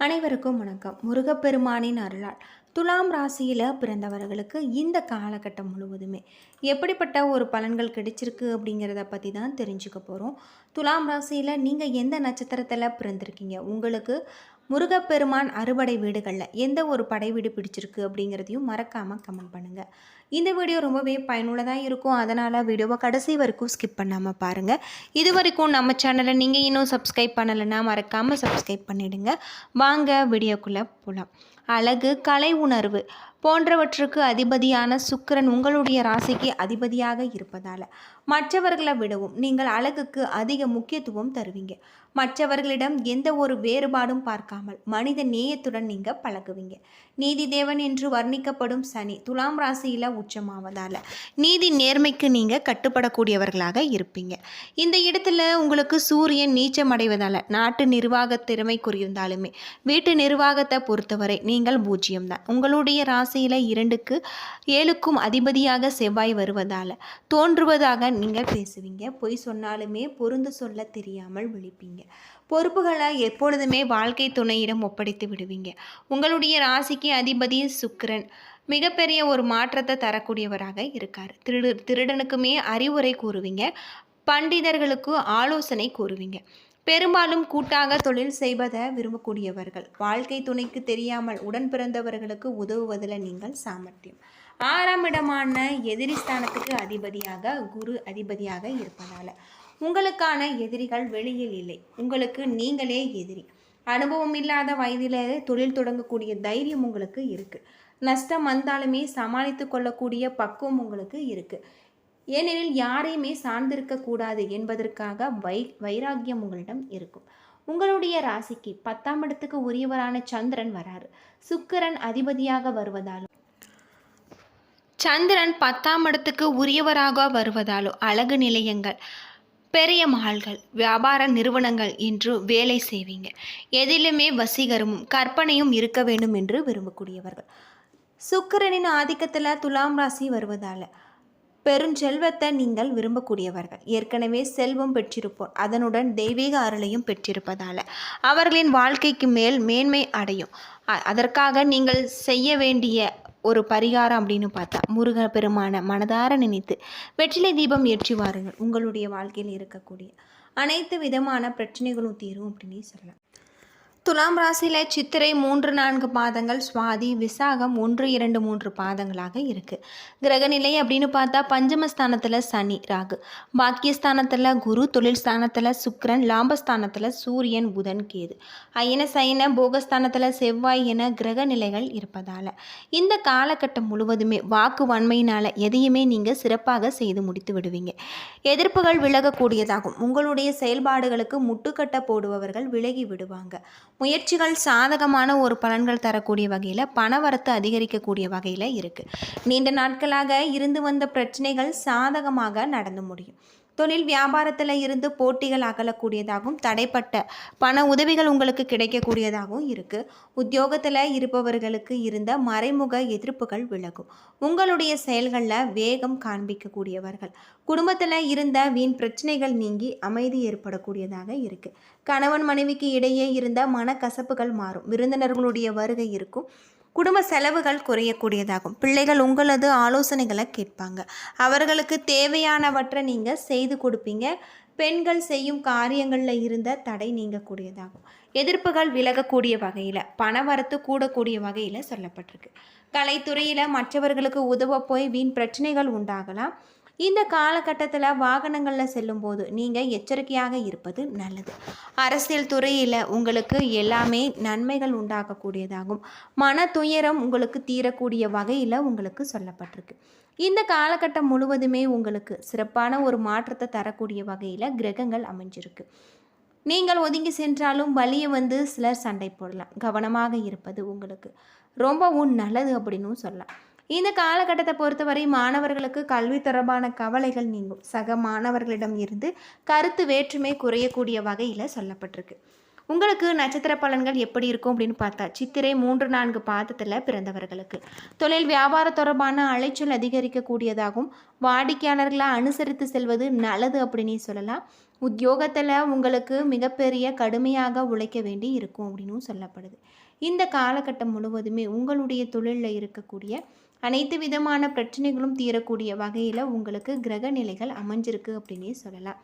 அனைவருக்கும் வணக்கம். முருகப்பெருமானின் அருளால் துலாம் ராசியில் பிறந்தவர்களுக்கு இந்த காலகட்டம் முழுவதுமே எப்படிப்பட்ட ஒரு பலன்கள் கிடைச்சிருக்கு அப்படிங்கிறத பற்றி தான் தெரிஞ்சுக்க போகிறோம் துலாம் ராசியில் நீங்கள் எந்த நட்சத்திரத்தில் பிறந்திருக்கீங்க? உங்களுக்கு முருகப்பெருமான் அறுபடை வீடுகளில் எந்த ஒரு படை வீடு பிடிச்சிருக்கு அப்படிங்கிறதையும் மறக்காமல் கமெண்ட் பண்ணுங்கள் இந்த வீடியோ ரொம்பவே பயனுள்ளதாக இருக்கும். அதனால் வீடியோவை கடைசி வரைக்கும் ஸ்கிப் பண்ணாமல் பாருங்கள் இது வரைக்கும் நம்ம சேனலை நீங்கள் இன்னும் சப்ஸ்கிரைப் பண்ணலைன்னா மறக்காமல் சப்ஸ்கிரைப் பண்ணிவிடுங்க வாங்க வீடியோக்குள்ளே போகலாம் அழகு கலை உணர்வு. போன்றவற்றுக்கு அதிபதியான சுக்கிரன் உங்களுடைய ராசிக்கு அதிபதியாக இருப்பதால் மற்றவர்களை விடவும் நீங்கள் அழகுக்கு அதிக முக்கியத்துவம் தருவீங்க. மற்றவர்களிடம் எந்த ஒரு வேறுபாடும் பார்க்காமல் மனித நேயத்துடன் நீங்கள் பழகுவீங்க. நீதி தேவன் என்று வர்ணிக்கப்படும் சனி துலாம் ராசியில் உச்சமாவதால் நீதி நேர்மைக்கு நீங்கள் கட்டுப்படக்கூடியவர்களாக இருப்பீங்க. இந்த இடத்துல உங்களுக்கு சூரியன் நீச்சம் அடைவதால் நாட்டு நிர்வாக திறமை குறிந்தாலுமே வீட்டு நிர்வாகத்தை பொறுத்தவரை நீங்கள் பூஜ்ஜியம்தான் உங்களுடைய ராசி ராசியில் இரண்டுக்கு ஏழுக்கும் அதிபதியாக செவ்வாய் வருவதால் தோன்றுவதாக நீங்கள் பேசுவீங்க. பொய் சொன்னாலுமே பொருந்து சொல்ல தெரியாமல் விழிப்பீங்க. பொறுப்புகளை எப்பொழுதுமே வாழ்க்கை துணையிடம் ஒப்படைத்து விடுவீங்க. உங்களுடைய ராசிக்கு அதிபதி சுக்கிரன் மிகப்பெரிய ஒரு மாற்றத்தை தரக்கூடியவராக இருக்கார். திருடு திருடனுக்குமே அறிவுரை கூறுவீங்க. பண்டிதர்களுக்கு ஆலோசனை கூறுவீங்க. பெரும்பாலும் கூட்டாக தொழில் செய்வதை விரும்பக்கூடியவர்கள். வாழ்க்கை துணைக்கு தெரியாமல் உடன் பிறந்தவர்களுக்கு உதவுவதில் நீங்கள் சாமர்த்தியம். ஆறாம் இடமான எதிரி ஸ்தானத்துக்கு அதிபதியாக குரு அதிபதியாக இருப்பதால். உங்களுக்கான எதிரிகள் வெளியில் இல்லை. உங்களுக்கு நீங்களே எதிரி. அனுபவம் இல்லாத வயதிலே தொழில் தொடங்கக்கூடிய தைரியம் உங்களுக்கு இருக்குது நஷ்டம் வந்தாலுமே சமாளித்து கொள்ளக்கூடிய பக்குவம் உங்களுக்கு இருக்குது ஏனெனில் யாரையுமே சார்ந்திருக்க கூடாது என்பதற்காக வை வைராக்கியம் உங்களிடம் இருக்கும். உங்களுடைய ராசிக்கு பத்தாம் இடத்துக்கு உரியவரான சந்திரன் வராரு. சுக்கிரன் அதிபதியாக வருவதாலும் சந்திரன் பத்தாம் இடத்துக்கு உரியவராக வருவதாலோ அழகு நிலையங்கள் பெரிய மகால்கள் வியாபார நிறுவனங்கள் என்று வேலை செய்வீங்க. எதிலுமே வசீகரமும் கற்பனையும் இருக்க வேண்டும் என்று விரும்பக்கூடியவர்கள். சுக்கிரனின் ஆதிக்கத்தில் துலாம் ராசி வருவதால் பெருஞ்செல்வத்தை நீங்கள் விரும்பக்கூடியவர்கள். ஏற்கனவே செல்வம் பெற்றிருப்போர். அதனுடன் தெய்வீக அருளையும் பெற்றிருப்பதால். அவர்களின் வாழ்க்கைக்கு மேல் மேன்மை அடையும். அதற்காக நீங்கள் செய்ய வேண்டிய ஒரு பரிகாரம் அப்படின்னு பார்த்தா முருக பெருமான மனதார நினைத்து வெற்றிலை தீபம் ஏற்றி வாருங்கள். உங்களுடைய வாழ்க்கையில் இருக்கக்கூடிய அனைத்து விதமான பிரச்சனைகளும் தீரும் அப்படின்னு சொல்லலாம். துலாம் ராசியில் சித்திரை மூன்று நான்கு பாதங்கள் சுவாதி விசாகம் ஒன்று இரண்டு மூன்று பாதங்களாக இருக்குது கிரகநிலை அப்படின்னு பார்த்தா பஞ்சமஸ்தானத்தில் சனி ராகு. பாக்கியஸ்தானத்தில் குரு தொழில் ஸ்தானத்தில் சுக்கரன் லாபஸ்தானத்தில் சூரியன் புதன் கேது. அயன சயன போகஸ்தானத்தில் செவ்வாய் என கிரக நிலைகள் இருப்பதால் இந்த காலகட்டம் முழுவதுமே வாக்கு வன்மையினால் எதையுமே நீங்கள் சிறப்பாக செய்து முடித்து விடுவீங்க. எதிர்ப்புகள் விலகக்கூடியதாகும். உங்களுடைய செயல்பாடுகளுக்கு முட்டுக்கட்ட போடுபவர்கள் விலகி விடுவாங்க. முயற்சிகள் சாதகமான ஒரு பலன்கள் தரக்கூடிய வகையில் பணவரத்து அதிகரிக்கக்கூடிய வகையில் இருக்குது நீண்ட நாட்களாக இருந்து வந்த பிரச்சனைகள் சாதகமாக நடந்து முடியும். தொழில் வியாபாரத்தில் இருந்து போட்டிகள் அகலக்கூடியதாகவும் தடைப்பட்ட பண உதவிகள் உங்களுக்கு கிடைக்கக்கூடியதாகவும் இருக்குது உத்தியோகத்தில் இருப்பவர்களுக்கு இருந்த மறைமுக எதிர்ப்புகள் விலகும். உங்களுடைய செயல்களில் வேகம் காண்பிக்கக்கூடியவர்கள். குடும்பத்தில் இருந்த வீண் பிரச்சனைகள் நீங்கி அமைதி ஏற்படக்கூடியதாக இருக்குது கணவன் மனைவிக்கு இடையே இருந்த மனக்கசப்புகள் மாறும். விருந்தினர்களுடைய வருகை இருக்கும். குடும்ப செலவுகள் குறையக்கூடியதாகும். பிள்ளைகள் உங்களது ஆலோசனைகளை கேட்பாங்க. அவர்களுக்கு தேவையானவற்றை நீங்கள் செய்து கொடுப்பீங்க. பெண்கள் செய்யும் காரியங்களில் இருந்த தடை நீங்கக்கூடியதாகும். எதிர்ப்புகள் விலகக்கூடிய வகையில் பணவரத்து கூடக்கூடிய வகையில் சொல்லப்பட்டிருக்கு. கலைத்துறையில் மற்றவர்களுக்கு உதவ போய் வீண் பிரச்சனைகள் உண்டாகலாம். இந்த காலகட்டத்தில் வாகனங்களில் செல்லும்போது நீங்கள் எச்சரிக்கையாக இருப்பது நல்லது. அரசியல் துறையில் உங்களுக்கு எல்லாமே நன்மைகள் உண்டாகக்கூடியதாகும். மன துயரம் உங்களுக்கு தீரக்கூடிய வகையில் உங்களுக்கு சொல்லப்பட்டிருக்கு. இந்த காலகட்டம் முழுவதுமே உங்களுக்கு சிறப்பான ஒரு மாற்றத்தை தரக்கூடிய வகையில் கிரகங்கள் அமைஞ்சிருக்கு. நீங்கள் ஒதுங்கி சென்றாலும் வழியை வந்து சிலர் சண்டை போடலாம். கவனமாக இருப்பது உங்களுக்கு ரொம்பவும் நல்லது அப்படின்னும் சொல்லலாம். இந்த காலகட்டத்தை பொறுத்தவரை மாணவர்களுக்கு கல்வி தொடர்பான கவலைகள் நீங்கும். சக மாணவர்களிடம் இருந்து கருத்து வேற்றுமை குறையக்கூடிய வகையில் சொல்லப்பட்டிருக்கு. உங்களுக்கு நட்சத்திர பலன்கள் எப்படி இருக்கும் அப்படின்னு பார்த்தா சித்திரை மூன்று நான்கு பாதத்தில் பிறந்தவர்களுக்கு. தொழில் வியாபார தொடர்பான அலைச்சல் அதிகரிக்கக்கூடியதாகவும் வாடிக்கையாளர்களை அனுசரித்து செல்வது நல்லது அப்படின்னு சொல்லலாம். உத்தியோகத்தில் உங்களுக்கு மிகப்பெரிய கடுமையாக உழைக்க வேண்டி இருக்கும் அப்படின்னும் சொல்லப்படுது. இந்த காலகட்டம் முழுவதுமே உங்களுடைய தொழிலில் இருக்கக்கூடிய அனைத்து விதமான பிரச்சனைகளும் தீரக்கூடிய வகையில் உங்களுக்கு கிரக நிலைகள் அமைஞ்சிருக்கு அப்படின்னே சொல்லலாம்.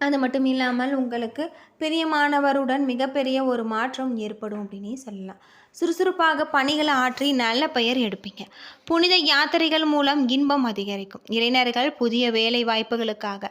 அது மட்டும் இல்லாமல் உங்களுக்கு பிரியமானவருடன் மிகப்பெரிய ஒரு மாற்றம் ஏற்படும் அப்படின்னே சொல்லலாம். சுறுசுறுப்பாக பணிகளை ஆற்றி நல்ல பெயர் எடுப்பீங்க. புனித யாத்திரைகள் மூலம் இன்பம் அதிகரிக்கும். இளைஞர்கள் புதிய வேலை வாய்ப்புகளுக்காக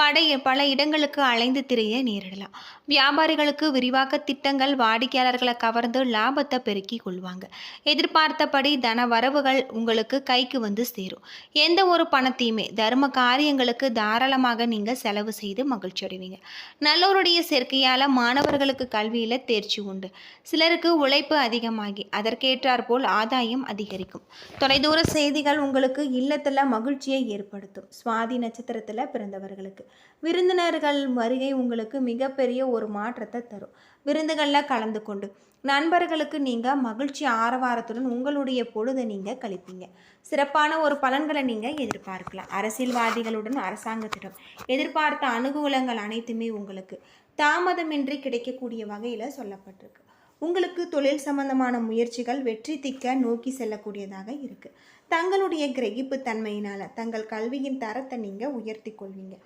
படைய பல இடங்களுக்கு அலைந்து திரிய நேரிடலாம். வியாபாரிகளுக்கு விரிவாக்க திட்டங்கள் வாடிக்கையாளர்களை கவர்ந்து லாபத்தை பெருக்கி கொள்வாங்க. எதிர்பார்த்தபடி தன வரவுகள் உங்களுக்கு கைக்கு வந்து சேரும். எந்த ஒரு பணத்தையுமே தர்ம காரியங்களுக்கு தாராளமாக நீங்கள் செலவு செய்து மகிழ்ச்சி அடைவீங்க. நல்லோருடைய சேர்க்கையால் மாணவர்களுக்கு கல்வியில் தேர்ச்சி உண்டு. சிலருக்கு உழைப்பு அதிகமாகி அதற்கேற்றாற்போல் ஆதாயம் அதிகரிக்கும். தொலைதூர செய்திகள் உங்களுக்கு இல்லத்தில் மகிழ்ச்சியை ஏற்படுத்தும். சுவாதி நட்சத்திரத்தில் பிறந்தவர்களுக்கு. விருந்தினர்கள் வருகை உங்களுக்கு மிகப்பெரிய ஒரு மாற்றத்தை தரும். விருந்துகளில் கலந்து கொண்டு நண்பர்களுக்கு நீங்கள் மகிழ்ச்சி ஆரவாரத்துடன் உங்களுடைய பொழுதை நீங்கள் கழிப்பீங்க. சிறப்பான ஒரு பலன்களை நீங்கள் எதிர்பார்க்கலாம். அரசியல்வாதிகளுடன் அரசாங்கத்திடம் எதிர்பார்த்த அனுகூலங்கள் அனைத்துமே உங்களுக்கு தாமதமின்றி கிடைக்கக்கூடிய வகையில் சொல்லப்பட்டிருக்கு. உங்களுக்கு தொழில் சம்பந்தமான முயற்சிகள் வெற்றி திக்க நோக்கி செல்லக்கூடியதாக இருக்குது தங்களுடைய கிரகிப்பு தன்மையினால் தங்கள் கல்வியின் தரத்தை நீங்கள் உயர்த்தி கொள்வீங்க.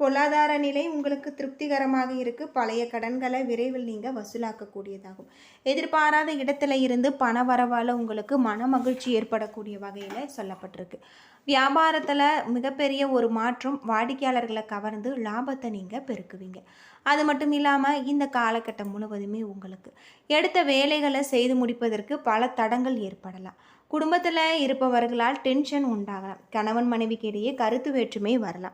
பொருளாதார நிலை உங்களுக்கு திருப்திகரமாக இருக்குது பழைய கடன்களை விரைவில் நீங்கள் வசூலாக்கக்கூடியதாகும். எதிர்பாராத இடத்துல இருந்து பண வரவால் உங்களுக்கு மன மகிழ்ச்சி ஏற்படக்கூடிய வகையில் சொல்லப்பட்டிருக்கு. வியாபாரத்தில் மிகப்பெரிய ஒரு மாற்றம் வாடிக்கையாளர்களை கவர்ந்து லாபத்தை நீங்கள் பெருக்குவீங்க. அது மட்டும் இல்லாமல் இந்த காலகட்டம் முழுவதுமே உங்களுக்கு. எடுத்த வேலைகளை செய்து முடிப்பதற்கு பல தடங்கள் ஏற்படலாம். குடும்பத்தில் இருப்பவர்களால் டென்ஷன் உண்டாகலாம். கணவன் மனைவிக்கு இடையே கருத்து வேற்றுமை வரலாம்.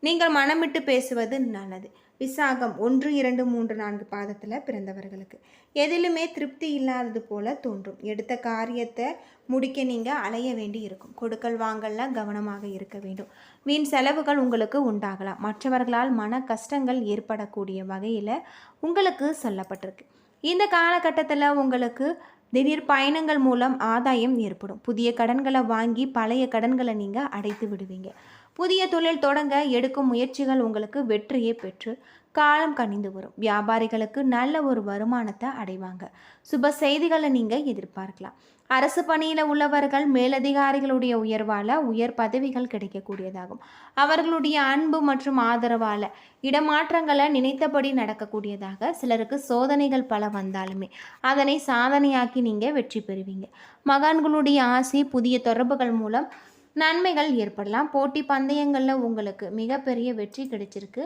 நீங்கள் மனமிட்டு பேசுவது நல்லது. விசாகம் ஒன்று இரண்டு மூன்று நான்கு பாதத்தில் பிறந்தவர்களுக்கு. எதிலுமே திருப்தி இல்லாதது போல தோன்றும். எடுத்த காரியத்தை முடிக்க நீங்கள் அலைய வேண்டி இருக்கும். கொடுக்கல் வாங்கல்லாம் கவனமாக இருக்க வேண்டும். வீண் செலவுகள் உங்களுக்கு உண்டாகலாம். மற்றவர்களால் மன கஷ்டங்கள் ஏற்படக்கூடிய வகையில் உங்களுக்கு சொல்லப்பட்டிருக்கு. இந்த காலகட்டத்தில் உங்களுக்கு திடீர் பயணங்கள் மூலம் ஆதாயம் ஏற்படும். புதிய கடன்களை வாங்கி பழைய கடன்களை நீங்கள் அடைத்து விடுவீங்க. புதிய தொழில் தொடங்க எடுக்கும் முயற்சிகள் உங்களுக்கு வெற்றியை பெற்று காலம் கனிந்து வரும். வியாபாரிகளுக்கு நல்ல ஒரு வருமானத்தை அடைவாங்க. சுப செய்திகளை நீங்கள் எதிர்பார்க்கலாம். அரசு பணியில் உள்ளவர்கள் மேலதிகாரிகளுடைய உயர்வால் உயர் பதவிகள் கிடைக்கக்கூடியதாகும். அவர்களுடைய அன்பு மற்றும் ஆதரவால் இடமாற்றங்களை நினைத்தபடி நடக்கக்கூடியதாக சிலருக்கு சோதனைகள் பல வந்தாலுமே அதனை சாதனையாக்கி நீங்கள் வெற்றி பெறுவீங்க. மகான்களுடைய ஆசை புதிய தொடர்புகள் மூலம் நன்மைகள் ஏற்படலாம். போட்டி பந்தயங்களில் உங்களுக்கு மிகப்பெரிய வெற்றி கிடைச்சிருக்கு.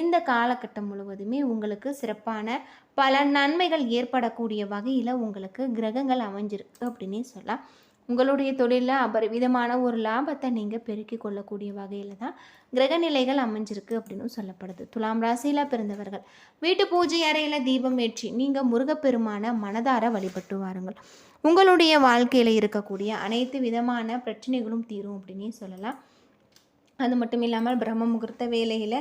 இந்த காலகட்டம் முழுவதுமே உங்களுக்கு சிறப்பான பல நன்மைகள் ஏற்படக்கூடிய வகையில் உங்களுக்கு கிரகங்கள் அமைஞ்சிருக்கு அப்படின்னே சொல்லலாம். உங்களுடைய தொழிலில் அபரிவிதமான ஒரு லாபத்தை நீங்கள் பெருக்கி கொள்ளக்கூடிய வகையில் தான் கிரகநிலைகள் அமைஞ்சிருக்கு அப்படின்னு சொல்லப்படுது. துலாம் ராசியில் பிறந்தவர்கள் வீட்டு பூஜை அறையில் தீபம் ஏற்றி நீங்கள் முருகப்பெருமான மனதார வழிபட்டு வாருங்கள். உங்களுடைய வாழ்க்கையில் இருக்கக்கூடிய அனைத்து விதமான பிரச்சனைகளும் தீரும் அப்படின்னே சொல்லலாம். அது மட்டும் இல்லாமல் பிரம்ம முகூர்த்த வேலையில்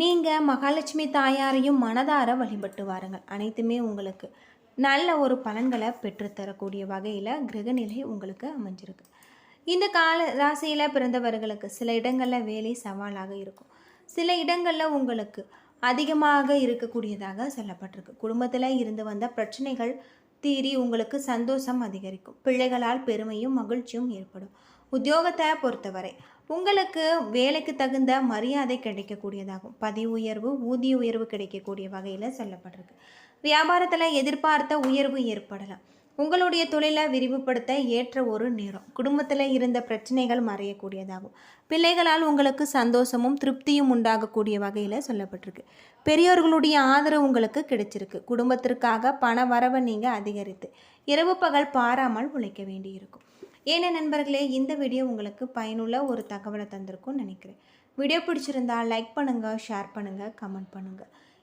நீங்கள் மகாலட்சுமி தாயாரையும் மனதார வழிபட்டு வாருங்கள். அனைத்துமே உங்களுக்கு நல்ல ஒரு பலன்களை பெற்றுத்தரக்கூடிய வகையில் கிரகநிலை உங்களுக்கு அமைஞ்சிருக்கு. இந்த கால ராசியில் பிறந்தவர்களுக்கு சில இடங்களில் வேலை சவாலாக இருக்கும். சில இடங்களில் உங்களுக்கு அதிகமாக இருக்கக்கூடியதாக சொல்லப்பட்டிருக்கு. குடும்பத்தில் இருந்து வந்த பிரச்சனைகள் தீரி உங்களுக்கு சந்தோஷம் அதிகரிக்கும். பிள்ளைகளால் பெருமையும் மகிழ்ச்சியும் ஏற்படும். உத்தியோகத்தை பொறுத்தவரை உங்களுக்கு வேலைக்கு தகுந்த மரியாதை கிடைக்கக்கூடியதாகும். பதவி உயர்வு ஊதிய உயர்வு கிடைக்கக்கூடிய வகையில் சொல்லப்பட்டிருக்கு. வியாபாரத்தில் எதிர்பார்த்த உயர்வு ஏற்படலாம் உங்களுடைய தொழிலை விரிவுபடுத்த ஏற்ற ஒரு நேரம். குடும்பத்தில் இருந்த பிரச்சனைகள் மறையக்கூடியதாகும். பிள்ளைகளால் உங்களுக்கு சந்தோஷமும் திருப்தியும் உண்டாகக்கூடிய வகையில் சொல்லப்பட்டிருக்கு. பெரியோர்களுடைய ஆதரவு உங்களுக்கு கிடைச்சிருக்கு. குடும்பத்திற்காக பண வரவை நீங்கள் அதிகரித்து இரவு பகல் பாராமல் உழைக்க வேண்டியிருக்கும். ஏன நண்பர்களே இந்த வீடியோ உங்களுக்கு பயனுள்ள ஒரு தகவலை தந்திருக்கும்னு நினைக்கிறேன். வீடியோ பிடிச்சிருந்தால் லைக் பண்ணுங்கள் ஷேர் பண்ணுங்கள் கமெண்ட் பண்ணுங்கள்